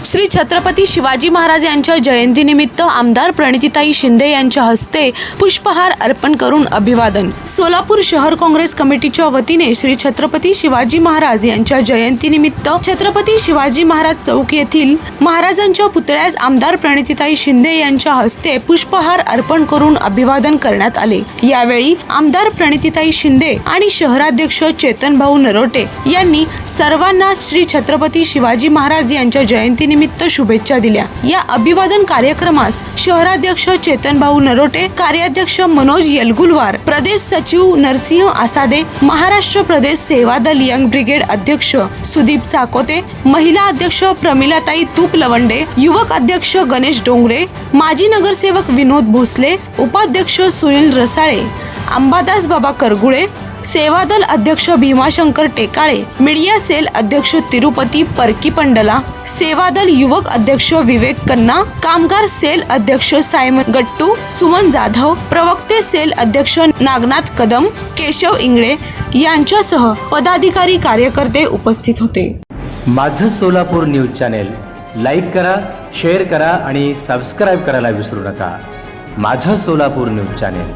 श्री छत्रपती शिवाजी महाराज यांच्या जयंतीनिमित्त आमदार प्रणितीताई शिंदे यांच्या हस्ते पुष्पहार अर्पण करून अभिवादन. सोलापूर शहर काँग्रेस कमिटीच्या वतीने श्री छत्रपती शिवाजी महाराज यांच्या जयंतीनिमित्त छत्रपती शिवाजी महाराज चौक येथील महाराजांच्या पुतळ्यास आमदार प्रणितीताई शिंदे यांच्या हस्ते पुष्पहार अर्पण करून अभिवादन करण्यात आले. यावेळी आमदार प्रणितीताई शिंदे आणि शहराध्यक्ष चेतन भाऊ नरोटे यांनी सर्वांना श्री छत्रपती शिवाजी महाराज यांच्या जयंती जयंतीनिमित्त शुभेच्छा दिल्या. या अभिवादन कार्यक्रमास शहराध्यक्ष चेतन भाऊ नरोटे कार्याध्यक्ष मनोज येलगुलवार प्रदेश सचिव नरसिंह आसादे महाराष्ट्र प्रदेश सेवा दल यंग ब्रिगेड अध्यक्ष सुदीप चाकोते महिला अध्यक्ष प्रमिलाताई तूप लवंडे युवक अध्यक्ष गणेश डोंगरे माजी नगरसेवक विनोद भोसले उपाध्यक्ष सुनील रसाळे अंबादास बाबा करगुळे सेवादल अध्यक्ष भीमाशंकर टेकाळे मीडिया सेल अध्यक्ष तिरुपती परकी पंडला सेवादल युवक अध्यक्ष विवेक कन्ना कामगार सेल अध्यक्ष सायमन गट्टू सुमन जाधव प्रवक्ते सेल अध्यक्ष नागनाथ कदम केशव इंगळे यांच्यासह पदाधिकारी कार्यकर्ते उपस्थित होते. माझं सोलापूर न्यूज चॅनेल लाईक करा शेअर करा आणि सबस्क्राईब करायला विसरू नका. माझं सोलापूर न्यूज चॅनेल.